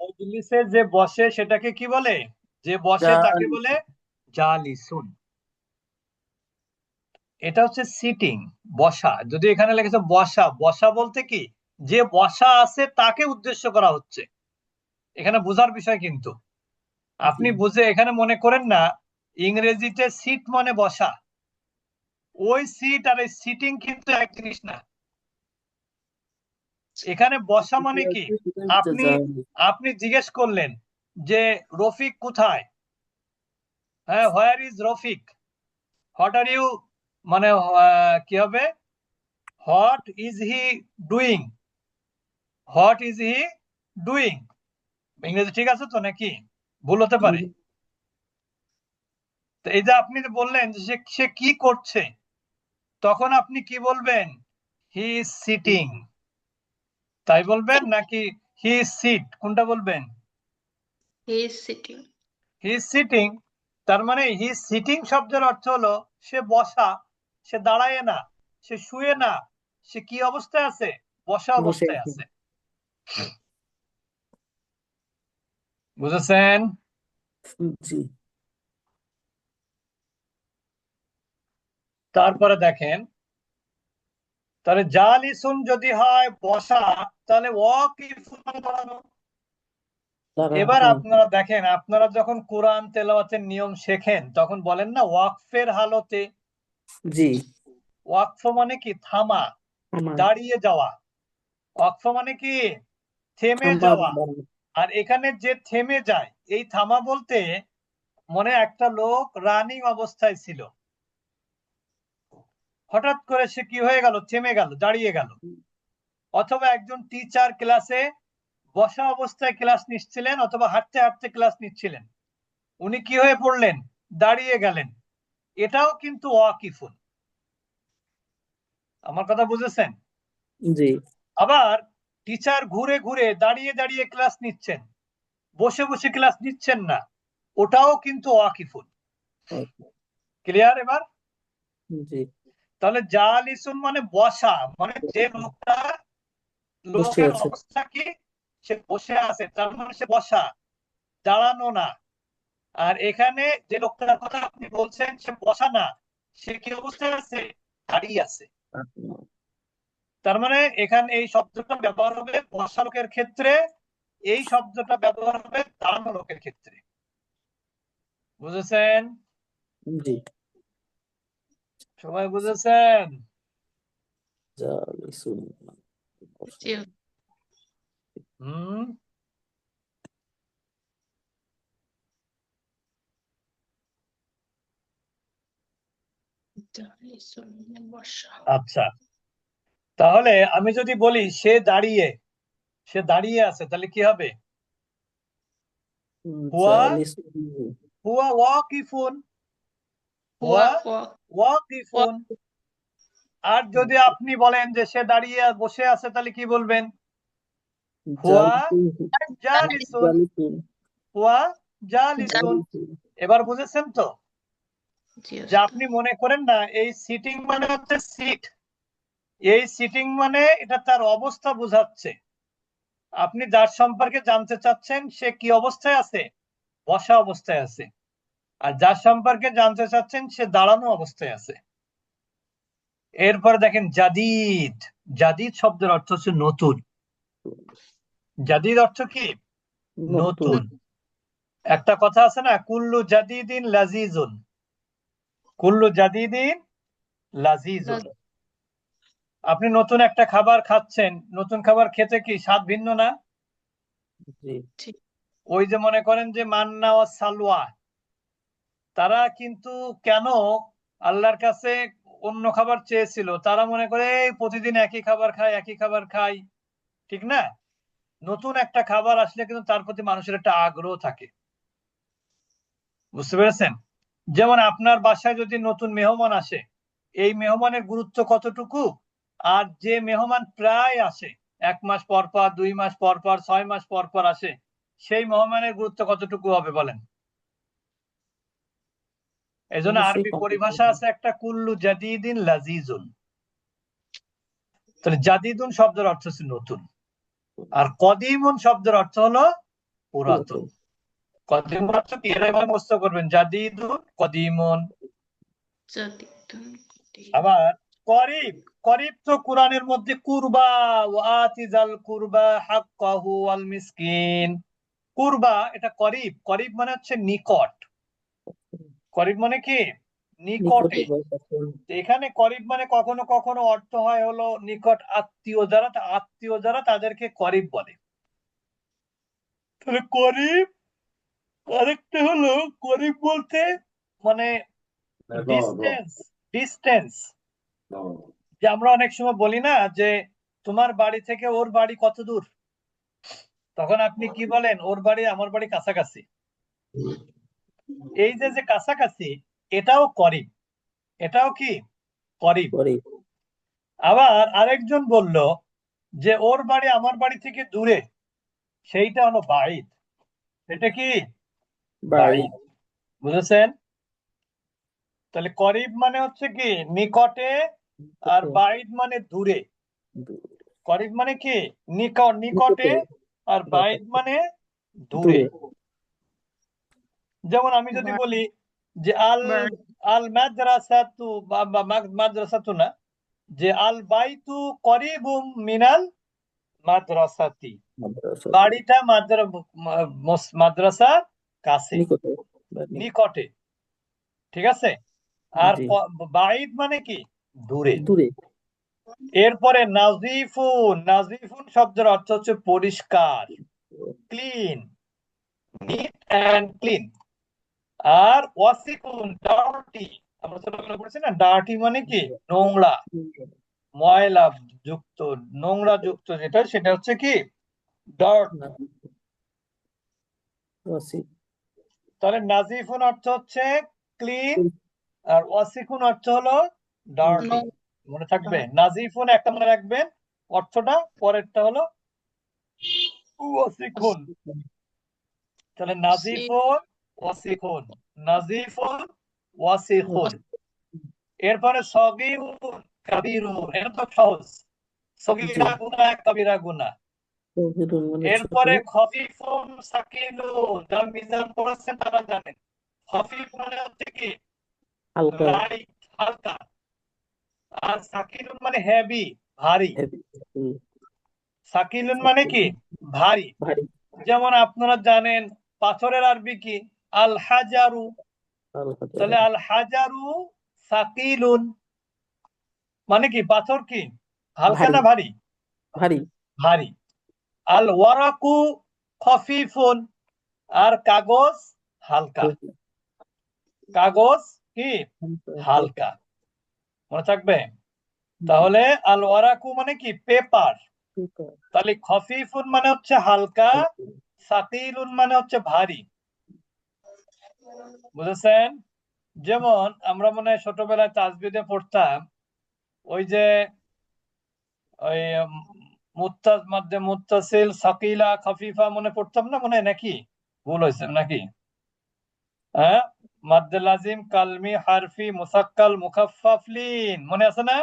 মজলিসে যে বসে সেটাকে কি বলে? যে বসে তাকে। বলে জালিসুন। এটা হচ্ছে সিটিং বসা। যদি এখানে লেগেছে বসা বসা বলতে কি? যে বসা আছে তাকে উদ্দেশ্য করা হচ্ছে। এখানে বোঝার বিষয় কিন্তু। আপনি বুঝে এখানে মনে করেন না ইংরেজিতে সিট মানে বসা। ওই সিট আর এই সিটিং কিন্তু এক জিনিস না। এখানে বসা মানে কি? আপনি আপনি জিজ্ঞেস করলেন যে রফিক কোথায়? হ্যাঁ where is Rafiq? What are you মানে কি হবে? What is he doing what is he doing ইংরেজি ঠিক আছে তো নাকি? ভুল হতে পারে। তো এই যে আপনি বললেন যে সে কি করছে? তখন আপনি কি বলবেন? হি ইজ সিটিং তাই বলবেন নাকি হি ইজ সিট? কোনটা বলবেন? He is sitting. He is sitting তার মানে হি সিটিং শব্দের অর্থ হলো সে বসা সে দাঁড়ায় না সে শুয়ে না সে কি অবস্থায় আছে? বসা অবস্থায় আছে। আছে। বুঝেছেন? জি। তারপরে দেখেন তাহলে জালিসুন যদি হয় বসা তাহলে ওয়াকিফুন মানে এবার আপনারা দেখেন আপনারা যখন কোরআন তেলাওয়াতের নিয়ম শেখেন তখন বলেন না ওয়াকফের হালতে। জি। ওয়াকফ মানে কি? থামা দাঁড়িয়ে যাওয়া। ওয়াকফ মানে কি? থেমে যাওয়া। আর এখানে যে থেমে যায় এই থামা বলতে মনে একটা লোক রানিং অবস্থায় ছিল। হঠাৎ করে সে কি হয়ে গেল? থেমে গেল দাঁড়িয়ে গেল। অথবা একজন টিচার ক্লাসে বসা অবস্থায় ক্লাস নিচ্ছিলেন অথবা হাঁটতে হাঁটতে ক্লাস নিচ্ছিলেন। উনি কি হয়ে পড়লেন? দাঁড়িয়ে গেলেন। এটাও কিন্তু ওয়াকিফুন আমার কথা বুঝেছেন? জি। আবার টিচার ঘুরে ঘুরে দাঁড়িয়ে দাঁড়িয়ে ক্লাস নিচ্ছেন। বসে বসে ক্লাস নিচ্ছেন না। ওটাও কিন্তু ওয়াকিফুন ক্লিয়ার এবার? জি। তাহলে জালিসুন মানে বসা মানে যে লোকটা লোকের অবস্থা কি? সে বসে আছে তার মানে সে বসা দাঁড়ানো না। আর এখানে যে লোকটার কথা আপনি বলছেন সে বসা না সে কি অবস্থায় আছে? দাঁড়িয়ে আছে। তার মানে এখানে এই শব্দটা ব্যবহার হবে বসা লোকের ক্ষেত্রে এই শব্দটা ব্যবহার হবে দাঁড়ানো লোকের ক্ষেত্রে। বুঝেছেন? জি। সবাই বুঝেছেন? হুম? আচ্ছা। তাহলে আমি যদি বলি সে দাঁড়িয়ে সে দাঁড়িয়ে আছে তাহলে কি হবে? হুয়া? জালিসুন হুয়া ওয়াকিফুন। হুয়া ওয়াকিফুন। আর যদি আপনি বলেন যে সে দাঁড়িয়ে বসে আছে তাহলে কি বলবেন? হুয়া জালিসুন। হুয়া জালিসুন। এবার বুঝেছেন তো? যে আপনি মনে করেন না এই সিটিং মানে হচ্ছে সিট এই সিটিং মানে এটা তার অবস্থা বোঝাচ্ছে। আপনি যার সম্পর্কে জানতে চাচ্ছেন সে কি অবস্থায় আছে? বসা অবস্থায় আছে। আর যার সম্পর্কে জানতে চাচ্ছেন সে দাঁড়ানো অবস্থায় আছে। এরপরে দেখেন জাদিদ। জাদিদ শব্দের অর্থ হচ্ছে নতুন। জাদিদ অর্থ কি? নতুন। একটা কথা আছে না কুল্লু জাদিদিন লাজিজুন। কুল্লু জাদিদিন লাজিজুন। আপনি নতুন একটা খাবার খাচ্ছেন নতুন খাবার খেতে কি স্বাদ ভিন্ন না? জি। ওই যে মনে করেন যে মান্না ও সালওয়া। তারা কিন্তু কেন আল্লাহর কাছে অন্য খাবার চেয়েছিল? তারা মনে করে প্রতিদিন একই খাবার খায় একই খাবার খায় ঠিক না? নতুন একটা খাবার আসলে কিন্তু তার প্রতি মানুষের একটা আগ্রহ থাকে। বুঝতে পেরেছেন? যেমন আপনার বাসায় যদি নতুন মেহমান আসে, এই মেহমানের গুরুত্ব কতটুকু? আর যে মেহমান প্রায় আসে, এক মাস পর পর, দুই মাস পর পর, ছয় মাস পর পর আসে, সেই মেহমানের গুরুত্ব কতটুকু হবে বলেন? এই জন্য আরবি পরিভাষা আছে একটা কুল্লু জাদিদিন লাজিজুন। তাহলে জাদিদুন শব্দের অর্থ হচ্ছে নতুন। আর কদিমুন শব্দের অর্থ হলো পুরাতন। অর্থ কি? এরা এভাবে মুস্ত করবেন। জাদিদুন কদিমুন। আবার করিব। করিব তো কোরআনের মধ্যে কুরবা কুরবা হাক্কাহু ওয়াল মিসকিন। কুরবা এটা করিব। করিব মানে হচ্ছে নিকট। করিব মানে কি? নিকটে। তো এখানে করিব মানে কখনো কখনো অর্থ হয় হলো নিকট আত্মীয় যারা আত্মীয় যারা তাদেরকে করিব বলে। তাহলে করিব? আরেকটা হলো করিব বলতে মানে ডিস্টেন্স ডিস্টেন্স যে আমরা অনেক সময় বলি না যে তোমার বাড়ি থেকে ওর বাড়ি কত দূর? তখন আপনি কি বলেন? ওর বাড়ি আমার বাড়ি কাছাকাছি। এই যে যে কাছাকাছি এটাও করিব এটাও কি? করিব পরে আবার আরেকজন বলল যে ওর বাড়ি আমার বাড়ি থেকে দূরে। সেইটা হলো বাইদ এটা কি? বাড়ি বুঝেছেন? তাহলে করিব মানে হচ্ছে কি? নিকটে আর বাইদ মানে দূরে। করিব মানে কি? নিকট নিকটে আর বাইদ মানে দূরে। যেমন আমি যদি বলি যে আল আল মাদ্রাসাতু বা মাদ্রাসাতু না যে আল বাইতু করিবুম মিনাল মাদ্রাসাতি। মাদ্রাসা বাড়িটা মাদ্রা মা- মস- মাদ্রাসার কাছে। নিকটে। ঠিক আছে? আর। বাইদ মানে কি? দূরে। দূরে। এরপরে নাজিফুন নাজিফুন শব্দের অর্থ হচ্ছে পরিষ্কার ক্লিন নিট অ্যান্ড ক্লিন। আর ওয়াসিকুন ডার্টি। আমরা ছোটবেলায় পড়েছি না? ডার্টি মানে কি? নোংরা। ময়লা যুক্ত নোংরা যুক্ত যেটা সেটা হচ্ছে কি? ডার্ট। ওয়াসি। তাহলে নাজিফুন অর্থ হচ্ছে ক্লিন আর ওয়াসিকুন অর্থ হলো ডার্টি। মনে থাকবে? নাজিফুন একটা মনে রাখবেন অর্থটা পরেরটা হলো ওয়াসিকুন তাহলে নাজিফুন ওয়াসিকুন নাজিফুন ওয়াসিকুন এরপরে সগীরুন কাবীরুন। এটা তো সহজ। সগীরা গুনাহ কাবীরা গুনাহ। মানে এরপরে খফিফুন সাকিলুন। যারা মিজান পড়েছেন তারা জানেন। খফিফ মানে হচ্ছে কি? হালকা। হালকা। আর সাকিলুন মানে হেভি ভারী। সাকিলুন মানে কি? ভারী। যেমন আপনারা জানেন পাথরের আরবি কি? আল হাজারু তাহলে আল হাজারু সাকিলুন। মানে কি? পাথর কি? হালকা না ভারী? ভারী। ভারী। আল ওয়ারাকু খফিফুন। আর কাগজ হালকা। কাগজ কি? হালকা। মনে থাকবে? তাহলে আল ওয়ারাকু মানে কি? পেপার। তাহলে খফিফুন মানে হচ্ছে হালকা সাকিলুন মানে হচ্ছে ভারী। বুঝেছেন? যেমন আমরা মনে হয় ছোটবেলায় তাজবিদে পড়তাম, ওই যে, ওই মধ্যে সাকিলা মনে পড়তাম না মনে নাকি? ভুল হয়েছে নাকি? হ্যাঁ? মাদ্দে লাজিম, কালমি, হারফি, মুসাক্কাল মুখাফফাফ লিন মনে আছে না?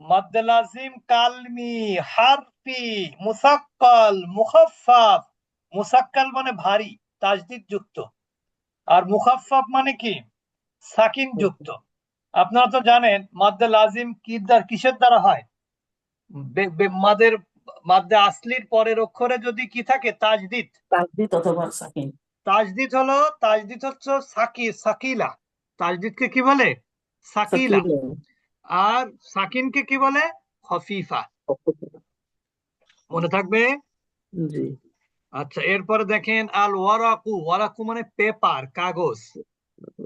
মাদ্দে লাজিম, কালমি, হারফি, মুসাক্কাল, মুখাফফাফ, মুসাক্কাল মানে ভারী, তাজদিদ যুক্ত। আর মুখাফফাফ মানে কি? সাকিন যুক্ত। আপনারা তো জানেন মাদ্দে লাজিম কি দ্বারা কিসের দ্বারা হয়? মাদের মাদ্দে আসলির পরের অক্ষরে যদি কি থাকে? তাজদিদ। তাকদিদ অথবা সাকিন। তাজদিদ হলো তাজদিদ হচ্ছে সাকি সাকিলা। তাজদিদকে কি বলে? সাকিলা। আর সাকিনকে কি বলে? খফিফা। মনে থাকবে? জি। আচ্ছা এরপরে দেখেন আল ওয়ারাকু ওয়ারাকু মানে পেপার কাগজ।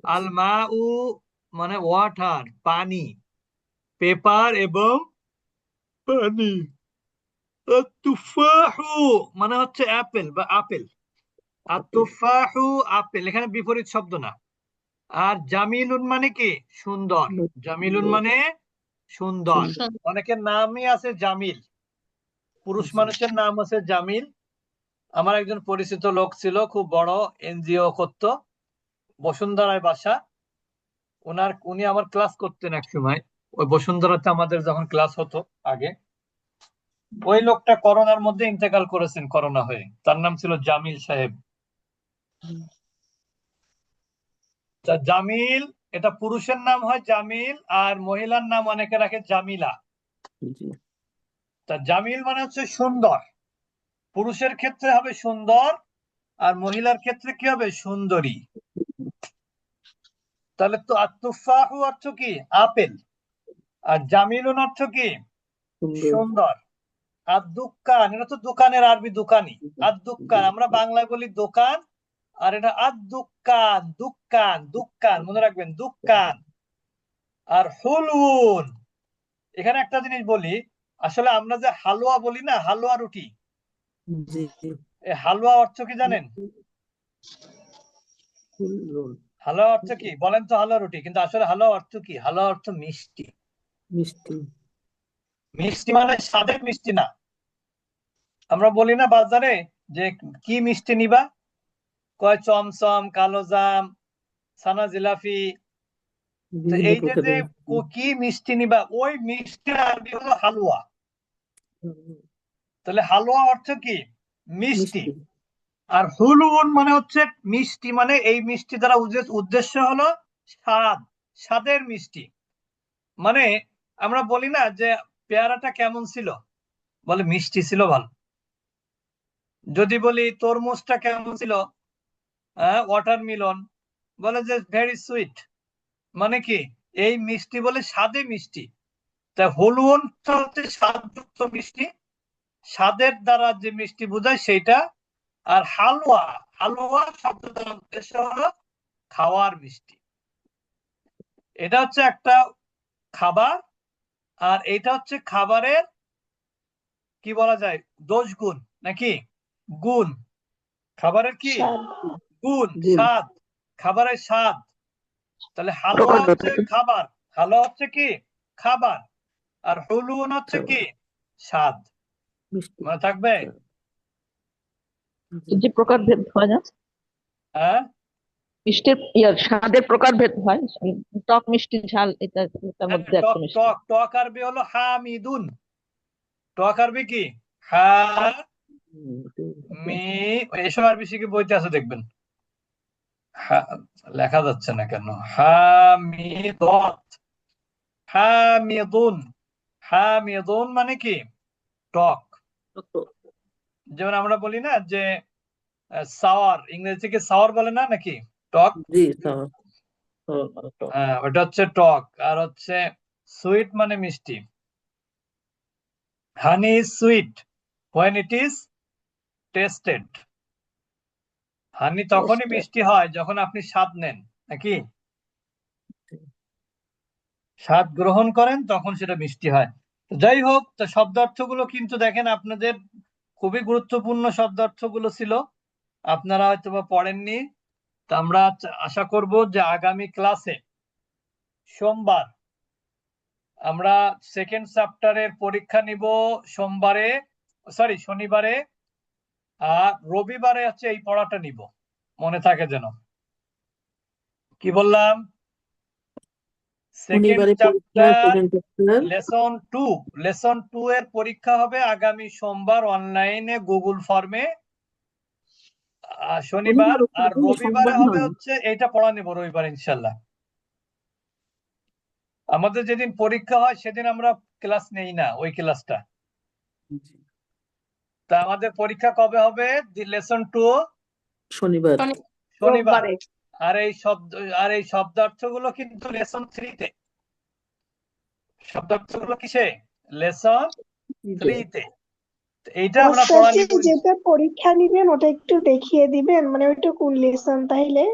আল মাউ মানে ওয়াটার পানি। পেপার এবং পানি। তুফাহু মানে হচ্ছে অ্যাপেল বা আপেল। আর তুফাহু আপেল এখানে বিপরীত শব্দ না। আর জামিলুন মানে কি? সুন্দর। জামিলুন মানে সুন্দর। সুন্দর। অনেকের নামই আছে জামিল। পুরুষ মানুষের নাম আছে জামিল। আমার একজন পরিচিত লোক ছিল খুব বড় এনজিও করত বসুন্ধরায় বাসা। ওনার উনি আমার ক্লাস করতেন এক সময়। ওই বসুন্ধরাতে আমাদের যখন ক্লাস হতো আগে ওই লোকটা করোনার মধ্যে ইন্তেকাল করেছেন করোনা হয়ে। তার নাম ছিল জামিল সাহেব। তা জামিল এটা পুরুষের নাম হয় জামিল আর মহিলার নাম অনেকে রাখে জামিলা। তা জামিল মানে হচ্ছে সুন্দর। পুরুষের ক্ষেত্রে হবে সুন্দর আর মহিলার ক্ষেত্রে কি হবে? সুন্দরী। তাহলে তো আত্তুফাহু অর্থ কি? আপেল। আর জামিলুন অর্থ কি? সুন্দর। আর দুকান এটা তো দোকানের আরবি দোকানি আর দুকান আমরা বাংলায় বলি দোকান আর এটা আর দুকান দুকান দুকান মনে রাখবেন দুকান। আর হুলুন এখানে একটা জিনিস বলি আসলে আমরা যে হালুয়া বলি না হালুয়া রুটি। হালুয়া অর্থ কি জানেন? হালুয়া অর্থ কি? বলেন তো হালুয়া রুটি কিন্তু আসলে হালুয়া অর্থ কি? হালুয়া অর্থ মিষ্টি। মিষ্টি। মিষ্টি মানে স্বাদের মিষ্টি না। আমরা বলি না বাজারে যে কি মিষ্টি নিবা? কয় চমচম কালোজাম সানা জিলাফি এই যে কো- মিষ্টি নিবা ওই মিষ্টি আরবি হলো হালুয়া। তাহলে হালুয়া অর্থ কি? মিষ্টি। আর হুলুন মানে হচ্ছে মিষ্টি মানে এই মিষ্টি দ্বারা উদ্দেশ্য হলো স্বাদ স্বাদের মিষ্টি। মানে আমরা বলি না যে পেয়ারাটা কেমন ছিল? বলে মিষ্টি ছিল ভালো। যদি বলি তরমুজটা কেমন ছিল? হ্যাঁ ওয়াটারমেলন বলে যে ভেরি সুইট মানে কি? এই মিষ্টি বলে স্বাদে মিষ্টি। তা হলুনটা হচ্ছে স্বাদযুক্ত মিষ্টি। স্বাদের দ্বারা যে মিষ্টি বোঝায় সেইটা আর হালুয়া হালুয়া শব্দ দ্বারা উদ্দেশ্য হলো খাওয়ার মিষ্টি। এটা হচ্ছে একটা খাবার আর এটা হচ্ছে খাবারের কি বলা যায় দোষ গুণ নাকি? গুণ। খাবারের কি? গুণ। স্বাদ। খাবারের স্বাদ। তাহলে হালুয়া হচ্ছে খাবার। হালুয়া হচ্ছে কি? খাবার। আর হুলুন হচ্ছে কি? স্বাদ। মনে থাকবে? যে প্রকারভেদ হয় না? হ্যাঁ? মিষ্টির ইয়ার স্বাদের প্রকারভেদ হয়? টক মিষ্টি ঝাল এটা মধ্যে একটা মিষ্টি। টক টক আরবি হলো হামিদুন। টক আরবি কি? হা মি এসব আরবি শিখে বইতে আছে দেখবেন। হা লেখা যাচ্ছে না কেন? হামিদত হামিদুন। হামিদুন মানে কি? টক। যেমন আমরা বলি না যে সাওয়ার ইংরেজি ইংরেজিকে সাওয়ার বলে না নাকি? টক? জি তো হ্যাঁ ওটা হচ্ছে টক আর হচ্ছে সুইট মানে মিষ্টি। Honey is sweet when it is tested. Honey তখনই মিষ্টি হয় যখন আপনি স্বাদ নেন নাকি? স্বাদ গ্রহণ করেন তখন সেটা মিষ্টি হয়। যাই হোক, তো শব্দার্থগুলো কিন্তু দেখেন আপনাদের খুবই গুরুত্বপূর্ণ শব্দার্থগুলো ছিল। আপনারা হয়তো বা পড়েননি। তো আমরা আশা করব যে আগামী ক্লাসে সোমবার আমরা সেকেন্ড চ্যাপ্টারের পরীক্ষা নিব সোমবারে সরি শনিবারে, আর রবিবারে হচ্ছে এই পড়াটা নিব। মনে থাকে যেন। কি বললাম? সেকেন্ড পরীক্ষা chapter lesson two lesson two এর পরীক্ষা হবে আগামী সোমবার অনলাইনে গুগল ফর্মে শনিবার আর রবিবারে হবে হচ্ছে এইটা পড়া নেব রবিবার ইনশাল্লাহ। আমাদের যেদিন পরীক্ষা হয় সেদিন আমরা ক্লাস নেই না ওই ক্লাসটা তা আমাদের পরীক্ষা কবে হবে? লেসন টু শনিবার। শনিবার। আর এই শব্দ আর এই শব্দার্থগুলো কিন্তু লেসন থ্রিতে শব্দার্থগুলো কিসে? লেসন থ্রিতে এইটা আমরা পড়ানি যেটা পরীক্ষা নিবেন ওটা একটু দেখিয়ে দিবেন মানে ওইটা কোন লেসন তাইলে।